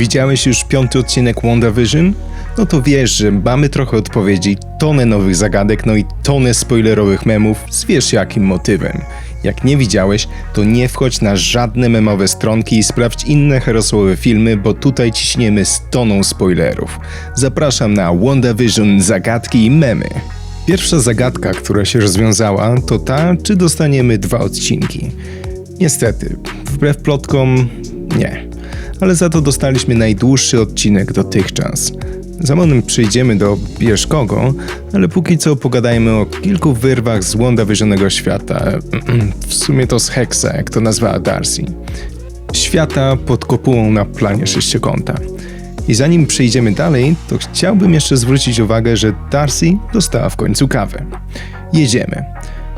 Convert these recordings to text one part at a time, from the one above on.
Widziałeś już piąty odcinek WandaVision? No to wiesz, że mamy trochę odpowiedzi, tonę nowych zagadek, no i tonę spoilerowych memów z wiesz jakim motywem. Jak nie widziałeś, to nie wchodź na żadne memowe stronki i sprawdź inne herosłowe filmy, bo tutaj ciśniemy z toną spoilerów. Zapraszam na WandaVision zagadki i memy. Pierwsza zagadka, która się rozwiązała, to ta, czy dostaniemy dwa odcinki. Niestety, wbrew plotkom, nie. Ale za to dostaliśmy najdłuższy odcinek dotychczas. Za moment przejdziemy do Bierz kogo, ale póki co pogadajmy o kilku wyrwach z łąda wyżonego świata. W sumie to z Hexa, jak to nazwała Darcy. Świata pod kopułą na planie sześciokąta. I zanim przejdziemy dalej, to chciałbym jeszcze zwrócić uwagę, że Darcy dostała w końcu kawę. Jedziemy.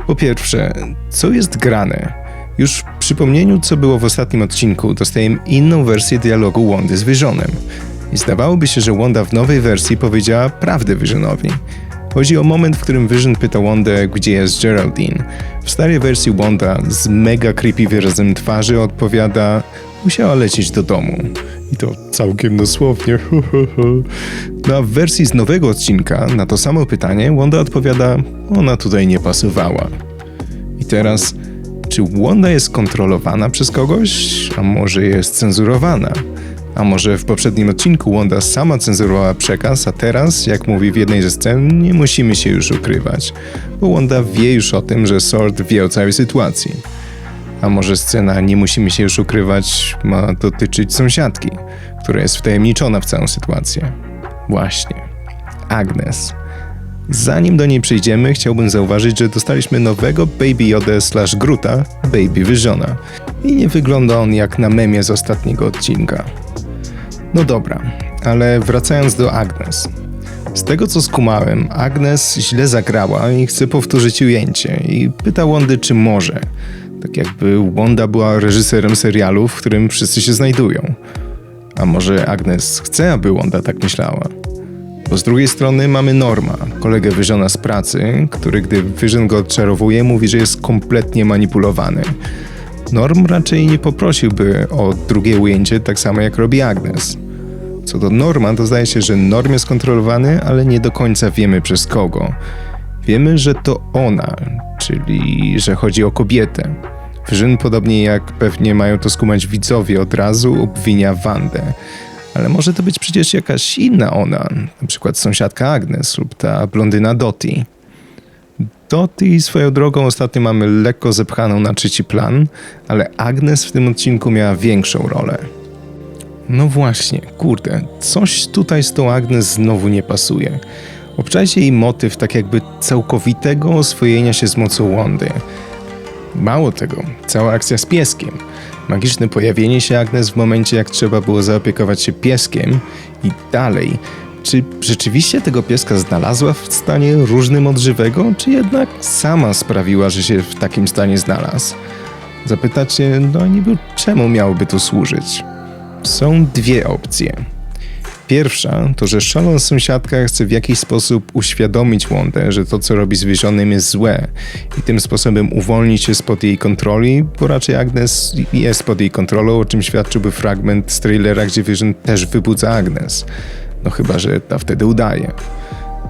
Po pierwsze, co jest grane? Już przypomnieniu, co było w ostatnim odcinku, dostajemy inną wersję dialogu Wondy z Visionem. I zdawałoby się, że Wanda w nowej wersji powiedziała prawdę Visionowi. Chodzi o moment, w którym Vision pyta Wandę, gdzie jest Geraldine. W starej wersji Wanda z mega creepy wyrazem twarzy odpowiada musiała lecieć do domu. I to całkiem dosłownie. No a w wersji z nowego odcinka na to samo pytanie Wanda odpowiada, ona tutaj nie pasowała. I teraz, czy Wanda jest kontrolowana przez kogoś, a może jest cenzurowana? A może w poprzednim odcinku Wanda sama cenzurowała przekaz, a teraz, jak mówi w jednej ze scen, nie musimy się już ukrywać, bo Wanda wie już o tym, że Sword wie o całej sytuacji. A może scena nie musimy się już ukrywać ma dotyczyć sąsiadki, która jest wtajemniczona w całą sytuację. Właśnie. Agnes. Zanim do niej przejdziemy, chciałbym zauważyć, że dostaliśmy nowego Baby Yoda slash Gruta, Baby Visiona. I nie wygląda on jak na memie z ostatniego odcinka. No dobra, ale wracając do Agnes. Z tego co skumałem, Agnes źle zagrała i chce powtórzyć ujęcie i pyta Wondy czy może. Tak jakby Wanda była reżyserem serialu, w którym wszyscy się znajdują. A może Agnes chce, aby Wanda tak myślała? Bo z drugiej strony mamy Norma, kolegę Wyżona z pracy, który gdy Wyżyn go odczarowuje, mówi, że jest kompletnie manipulowany. Norm raczej nie poprosiłby o drugie ujęcie tak samo jak robi Agnes. Co do Norma, to zdaje się, że Norm jest kontrolowany, ale nie do końca wiemy przez kogo. Wiemy, że to ona, czyli że chodzi o kobietę. Wyżyn, podobnie jak pewnie mają to skumać widzowie, od razu obwinia Wandę. Ale może to być przecież jakaś inna ona, na przykład sąsiadka Agnes lub ta blondyna Dottie. Dottie swoją drogą ostatnio mamy lekko zepchaną na trzeci plan, ale Agnes w tym odcinku miała większą rolę. No właśnie, kurde, coś tutaj z tą Agnes znowu nie pasuje. Obczajcie jej motyw tak jakby całkowitego oswojenia się z mocą Wondy. Mało tego, cała akcja z pieskiem. Magiczne pojawienie się Agnes w momencie, jak trzeba było zaopiekować się pieskiem i dalej. Czy rzeczywiście tego pieska znalazła w stanie różnym od żywego, czy jednak sama sprawiła, że się w takim stanie znalazł? Zapytacie, no niby czemu miałoby to służyć? Są dwie opcje. Pierwsza to, że szalona sąsiadka chce w jakiś sposób uświadomić Wondę, że to co robi z Visionem jest złe i tym sposobem uwolnić się spod jej kontroli, bo raczej Agnes jest pod jej kontrolą, o czym świadczyłby fragment z trailera, gdzie Vision też wybudza Agnes. No chyba, że ta wtedy udaje.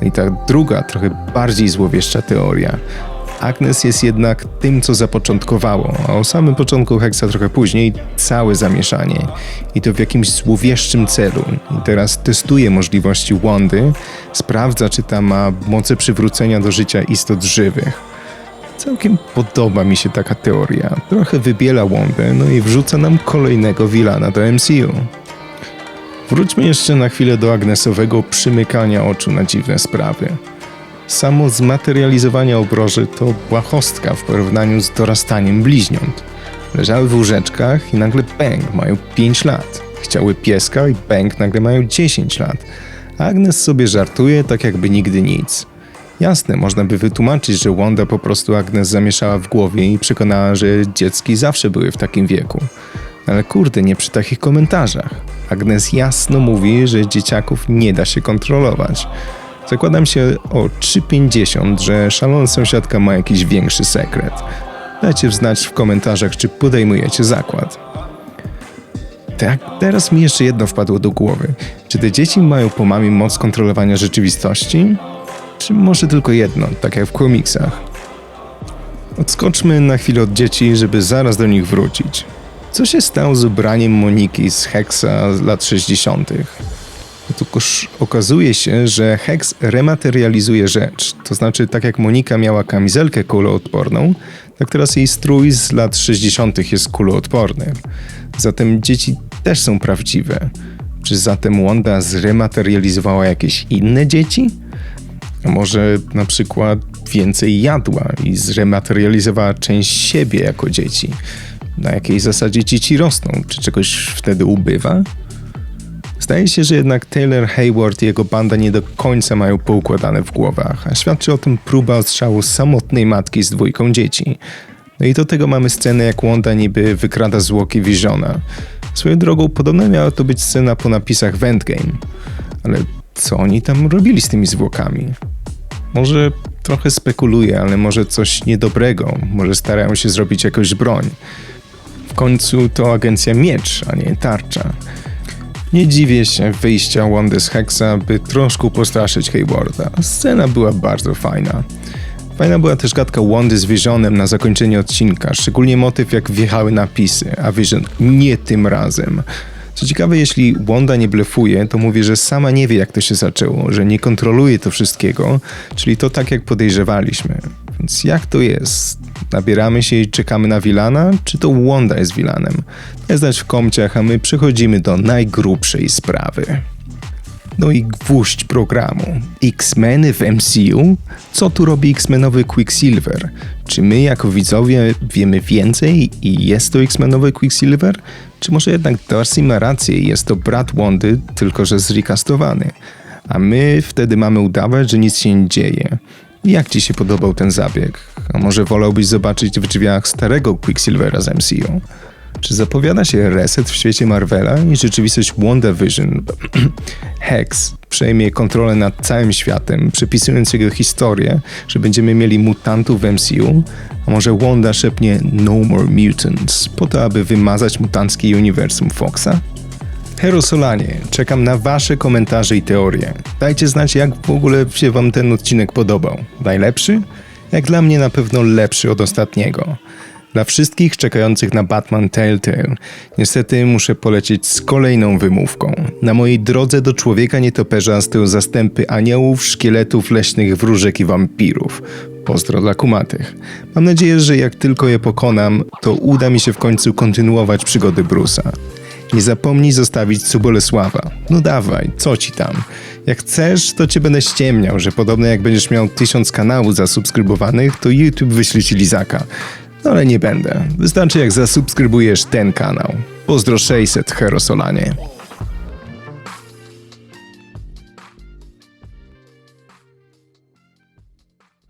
No i ta druga, trochę bardziej złowieszcza teoria Agnes jest jednak tym, co zapoczątkowało, a o samym początku Hexa trochę później całe zamieszanie. I to w jakimś złowieszczym celu. I teraz testuje możliwości Wandy, sprawdza, czy ta ma moce przywrócenia do życia istot żywych. Całkiem podoba mi się taka teoria. Trochę wybiela Wandę, no i wrzuca nam kolejnego wilana do MCU. Wróćmy jeszcze na chwilę do Agnesowego przymykania oczu na dziwne sprawy. Samo zmaterializowanie obroży to błahostka w porównaniu z dorastaniem bliźniąt. Leżały w łóżeczkach i nagle bang, mają 5 lat. Chciały pieska i bang, nagle mają 10 lat. Agnes sobie żartuje tak jakby nigdy nic. Jasne, można by wytłumaczyć, że Wanda po prostu Agnes zamieszała w głowie i przekonała, że dziecki zawsze były w takim wieku. Ale kurde, nie przy takich komentarzach. Agnes jasno mówi, że dzieciaków nie da się kontrolować. Zakładam się o 3,50, że szalona sąsiadka ma jakiś większy sekret. Dajcie znać w komentarzach, czy podejmujecie zakład. tak, teraz mi jeszcze jedno wpadło do głowy. Czy te dzieci mają po mamie moc kontrolowania rzeczywistości? Czy może tylko jedno, tak jak w komiksach? Odskoczmy na chwilę od dzieci, żeby zaraz do nich wrócić. Co się stało z ubraniem Moniki z Hexa z lat 60.? Otóż okazuje się, że Hex rematerializuje rzecz. To znaczy, tak jak Monika miała kamizelkę kuloodporną, tak teraz jej strój z lat 60. jest kuloodporny. Zatem dzieci też są prawdziwe. Czy zatem Wanda zrematerializowała jakieś inne dzieci? A może na przykład więcej jadła i zrematerializowała część siebie jako dzieci? Na jakiej zasadzie dzieci rosną? Czy czegoś wtedy ubywa? Zdaje się, że jednak Taylor Hayward i jego banda nie do końca mają poukładane w głowach, a świadczy o tym próba ostrzału samotnej matki z dwójką dzieci. No i do tego mamy scenę, jak Wanda niby wykrada zwłoki Visiona. Swoją drogą, podobno miała to być scena po napisach w Endgame. Ale co oni tam robili z tymi zwłokami? Może trochę spekuluję, ale może coś niedobrego, może starają się zrobić jakąś broń. W końcu to agencja Miecz, a nie Tarcza. Nie dziwię się wyjścia Wandy z Hexa, by troszkę postraszyć Haywarda. Scena była bardzo fajna. Fajna była też gadka Wandy z Visionem na zakończenie odcinka, szczególnie motyw jak wjechały napisy, a Vision nie tym razem. Co ciekawe, jeśli Wanda nie blefuje, to mówi, że sama nie wie jak to się zaczęło, że nie kontroluje to wszystkiego, czyli to tak jak podejrzewaliśmy. Więc jak to jest? Nabieramy się i czekamy na Wilana, czy to Wanda jest Wilanem? Nie znać w komciach, a my przechodzimy do najgrubszej sprawy. No i gwóźdź programu. X-Meny w MCU? Co tu robi X-Menowy Quicksilver? Czy my jako widzowie wiemy więcej i jest to X-Menowy Quicksilver? Czy może jednak Darcy ma rację i jest to brat Wandy, tylko że zrikastowany? A my wtedy mamy udawać, że nic się nie dzieje. Jak ci się podobał ten zabieg? A może wolałbyś zobaczyć w drzwiach starego Quicksilvera z MCU? Czy zapowiada się reset w świecie Marvela i rzeczywistość WandaVision Hex przejmie kontrolę nad całym światem, przepisując jego historię, że będziemy mieli mutantów w MCU? A może Wanda szepnie No More Mutants po to, aby wymazać mutanckie uniwersum Foxa? Hero Solanie, czekam na Wasze komentarze i teorie. Dajcie znać, jak w ogóle się Wam ten odcinek podobał. Najlepszy? Jak dla mnie na pewno lepszy od ostatniego. Dla wszystkich czekających na Batman Telltale, niestety muszę polecieć z kolejną wymówką. Na mojej drodze do człowieka nietoperza stoją zastępy aniołów, szkieletów, leśnych wróżek i wampirów. Pozdro dla kumatych. Mam nadzieję, że jak tylko je pokonam, to uda mi się w końcu kontynuować przygody Brusa. Nie zapomnij zostawić Subolesława. No dawaj, co ci tam? Jak chcesz, to cię będę ściemniał, że podobno jak będziesz miał tysiąc kanałów zasubskrybowanych, to YouTube wyśle ci lizaka. No ale nie będę. Wystarczy jak zasubskrybujesz ten kanał. Pozdro 600, Herosolanie.